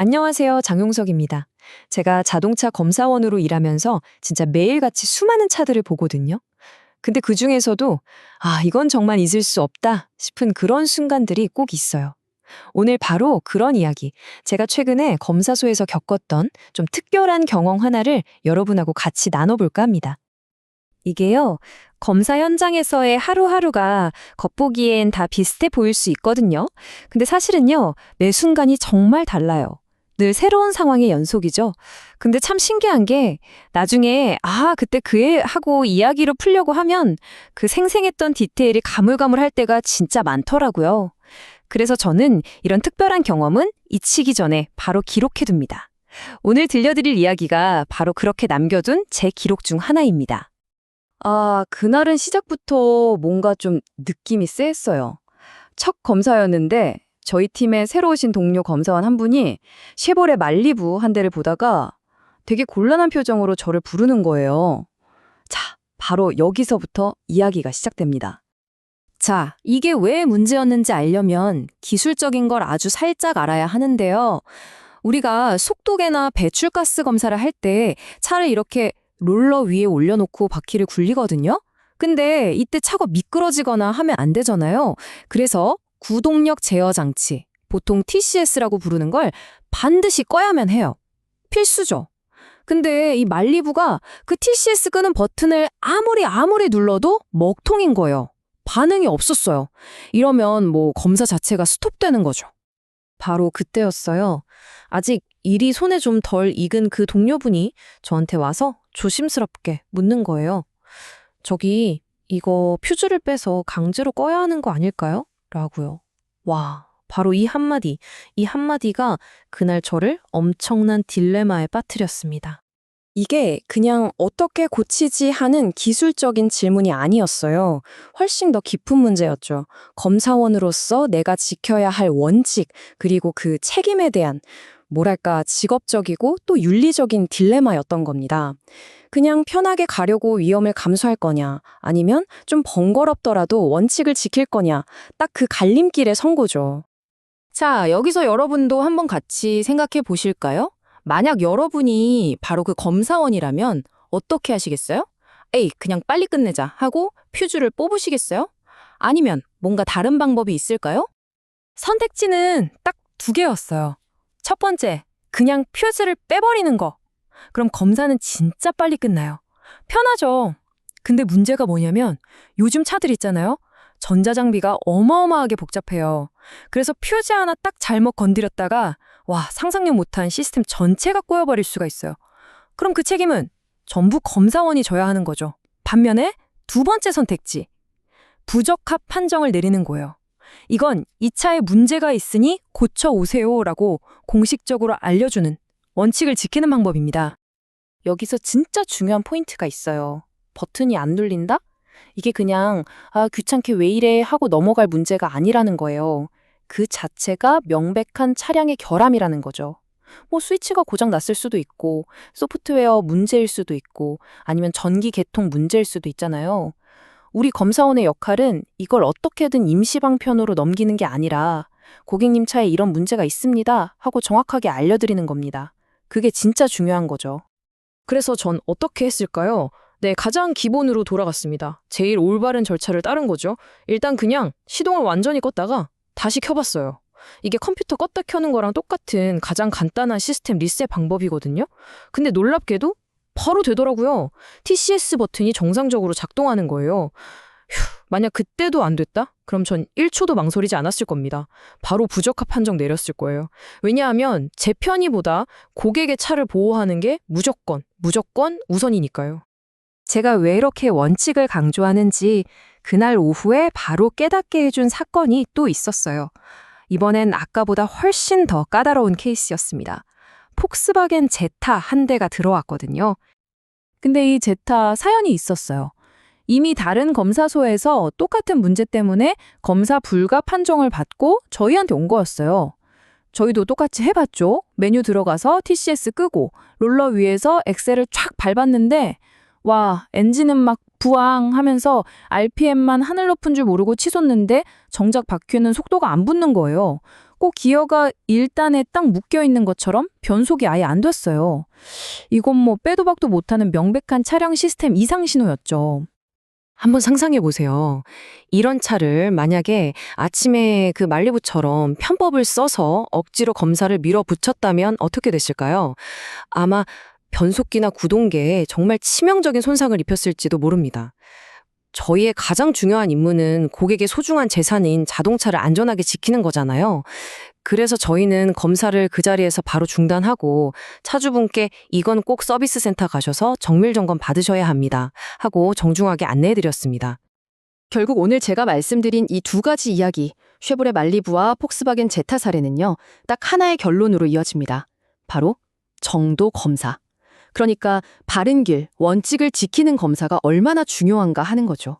안녕하세요. 장용석입니다. 제가 자동차 검사원으로 일하면서 진짜 매일같이 수많은 차들을 보거든요. 근데 그 중에서도 아, 이건 정말 잊을 수 없다 싶은 그런 순간들이 꼭 있어요. 오늘 바로 그런 이야기, 제가 최근에 검사소에서 겪었던 좀 특별한 경험 하나를 여러분하고 같이 나눠볼까 합니다. 이게요, 검사 현장에서의 하루하루가 겉보기엔 다 비슷해 보일 수 있거든요. 근데 사실은요, 매 순간이 정말 달라요. 늘 새로운 상황의 연속이죠. 근데 참 신기한 게 나중에 아, 그때 그애 하고 이야기로 풀려고 하면 그 생생했던 디테일이 가물가물할 때가 진짜 많더라고요. 그래서 저는 이런 특별한 경험은 잊히기 전에 바로 기록해둡니다. 오늘 들려드릴 이야기가 바로 그렇게 남겨둔 제 기록 중 하나입니다. 아, 그날은 시작부터 뭔가 좀 느낌이 쎄했어요. 첫 검사였는데 저희 팀에 새로 오신 동료 검사원 한 분이 쉐보레 말리부 한 대를 보다가 되게 곤란한 표정으로 저를 부르는 거예요. 자, 바로 여기서부터 이야기가 시작됩니다. 자, 이게 왜 문제였는지 알려면 기술적인 걸 아주 살짝 알아야 하는데요. 우리가 속도계나 배출가스 검사를 할 때 차를 이렇게 롤러 위에 올려놓고 바퀴를 굴리거든요. 근데 이때 차가 미끄러지거나 하면 안 되잖아요. 그래서 구동력 제어 장치, 보통 TCS라고 부르는 걸 반드시 꺼야만 해요. 필수죠. 근데 이 말리부가 그 TCS 끄는 버튼을 아무리 아무리 눌러도 먹통인 거예요. 반응이 없었어요. 이러면 뭐 검사 자체가 스톱되는 거죠. 바로 그때였어요. 아직 일이 손에 좀 덜 익은 그 동료분이 저한테 와서 조심스럽게 묻는 거예요. 저기, 이거 퓨즈를 빼서 강제로 꺼야 하는 거 아닐까요? 라고요. 와, 바로 이 한마디, 이 한마디가 그날 저를 엄청난 딜레마에 빠뜨렸습니다. 이게 그냥 어떻게 고치지 하는 기술적인 질문이 아니었어요. 훨씬 더 깊은 문제였죠. 검사원으로서 내가 지켜야 할 원칙, 그리고 그 책임에 대한, 뭐랄까, 직업적이고 또 윤리적인 딜레마였던 겁니다. 그냥 편하게 가려고 위험을 감수할 거냐, 아니면 좀 번거롭더라도 원칙을 지킬 거냐, 딱 그 갈림길에 선 거죠. 자, 여기서 여러분도 한번 같이 생각해 보실까요? 만약 여러분이 바로 그 검사원이라면 어떻게 하시겠어요? 에이, 그냥 빨리 끝내자 하고 퓨즈를 뽑으시겠어요? 아니면 뭔가 다른 방법이 있을까요? 선택지는 딱 두 개였어요. 첫 번째, 그냥 퓨즈를 빼버리는 거. 그럼 검사는 진짜 빨리 끝나요. 편하죠. 근데 문제가 뭐냐면 요즘 차들 있잖아요. 전자장비가 어마어마하게 복잡해요. 그래서 퓨즈 하나 딱 잘못 건드렸다가 와, 상상력 못한 시스템 전체가 꼬여버릴 수가 있어요. 그럼 그 책임은 전부 검사원이 져야 하는 거죠. 반면에 두 번째 선택지. 부적합 판정을 내리는 거예요. 이건 이 차에 문제가 있으니 고쳐오세요라고 공식적으로 알려주는 원칙을 지키는 방법입니다. 여기서 진짜 중요한 포인트가 있어요. 버튼이 안 눌린다? 이게 그냥 아 귀찮게 왜 이래 하고 넘어갈 문제가 아니라는 거예요. 그 자체가 명백한 차량의 결함이라는 거죠. 뭐 스위치가 고장 났을 수도 있고 소프트웨어 문제일 수도 있고 아니면 전기 개통 문제일 수도 있잖아요. 우리 검사원의 역할은 이걸 어떻게든 임시방편으로 넘기는 게 아니라 고객님 차에 이런 문제가 있습니다 하고 정확하게 알려드리는 겁니다. 그게 진짜 중요한 거죠. 그래서 전 어떻게 했을까요? 네, 가장 기본으로 돌아갔습니다. 제일 올바른 절차를 따른 거죠. 일단 그냥 시동을 완전히 껐다가 다시 켜봤어요. 이게 컴퓨터 껐다 켜는 거랑 똑같은 가장 간단한 시스템 리셋 방법이거든요. 근데 놀랍게도 바로 되더라고요. TCS 버튼이 정상적으로 작동하는 거예요. 휴, 만약 그때도 안 됐다? 그럼 전 1초도 망설이지 않았을 겁니다. 바로 부적합 판정 내렸을 거예요. 왜냐하면 제 편의보다 고객의 차를 보호하는 게 무조건, 무조건 우선이니까요. 제가 왜 이렇게 원칙을 강조하는지 그날 오후에 바로 깨닫게 해준 사건이 또 있었어요. 이번엔 아까보다 훨씬 더 까다로운 케이스였습니다. 폭스바겐 제타 한 대가 들어왔거든요. 근데 이 제타 사연이 있었어요. 이미 다른 검사소에서 똑같은 문제 때문에 검사 불가 판정을 받고 저희한테 온 거였어요. 저희도 똑같이 해봤죠. 메뉴 들어가서 TCS 끄고 롤러 위에서 엑셀을 쫙 밟았는데 와 엔진은 막 부앙 하면서 RPM만 하늘 높은 줄 모르고 치솟는데 정작 바퀴는 속도가 안 붙는 거예요. 꼭 기어가 1단에 딱 묶여 있는 것처럼 변속이 아예 안 됐어요. 이건 뭐 빼도 박도 못하는 명백한 차량 시스템 이상 신호였죠. 한번 상상해 보세요. 이런 차를 만약에 아침에 그 만리부처럼 편법을 써서 억지로 검사를 밀어붙였다면 어떻게 됐을까요? 아마 변속기나 구동계에 정말 치명적인 손상을 입혔을지도 모릅니다. 저희의 가장 중요한 임무는 고객의 소중한 재산인 자동차를 안전하게 지키는 거잖아요. 그래서 저희는 검사를 그 자리에서 바로 중단하고 차주분께 이건 꼭 서비스 센터 가셔서 정밀 점검 받으셔야 합니다. 하고 정중하게 안내해 드렸습니다. 결국 오늘 제가 말씀드린 이 두 가지 이야기, 쉐보레 말리부와 폭스바겐 제타 사례는요, 딱 하나의 결론으로 이어집니다. 바로 정도 검사. 그러니까 바른 길, 원칙을 지키는 검사가 얼마나 중요한가 하는 거죠.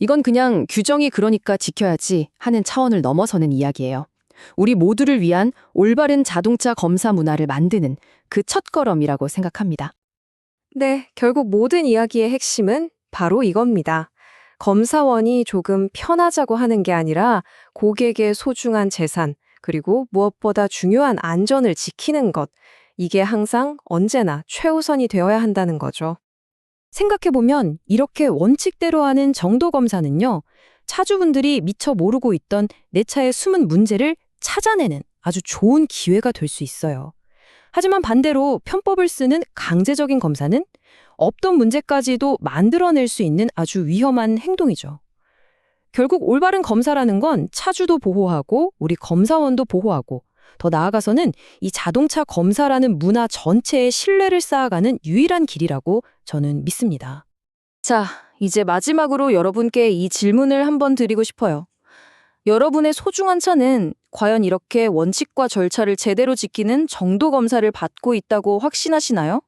이건 그냥 규정이 그러니까 지켜야지 하는 차원을 넘어서는 이야기예요. 우리 모두를 위한 올바른 자동차 검사 문화를 만드는 그 첫걸음이라고 생각합니다. 네, 결국 모든 이야기의 핵심은 바로 이겁니다. 검사원이 조금 편하자고 하는 게 아니라 고객의 소중한 재산, 그리고 무엇보다 중요한 안전을 지키는 것, 이게 항상 언제나 최우선이 되어야 한다는 거죠. 생각해보면 이렇게 원칙대로 하는 정도 검사는요, 차주분들이 미처 모르고 있던 내 차의 숨은 문제를 찾아내는 아주 좋은 기회가 될 수 있어요. 하지만 반대로 편법을 쓰는 강제적인 검사는 없던 문제까지도 만들어낼 수 있는 아주 위험한 행동이죠. 결국 올바른 검사라는 건 차주도 보호하고 우리 검사원도 보호하고 더 나아가서는 이 자동차 검사라는 문화 전체의 신뢰를 쌓아가는 유일한 길이라고 저는 믿습니다. 자, 이제 마지막으로 여러분께 이 질문을 한번 드리고 싶어요. 여러분의 소중한 차는 과연 이렇게 원칙과 절차를 제대로 지키는 정도 검사를 받고 있다고 확신하시나요?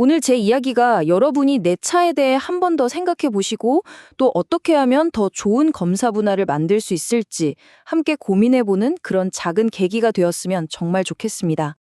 오늘 제 이야기가 여러분이 내 차에 대해 한 번 더 생각해 보시고 또 어떻게 하면 더 좋은 검사 문화를 만들 수 있을지 함께 고민해 보는 그런 작은 계기가 되었으면 정말 좋겠습니다.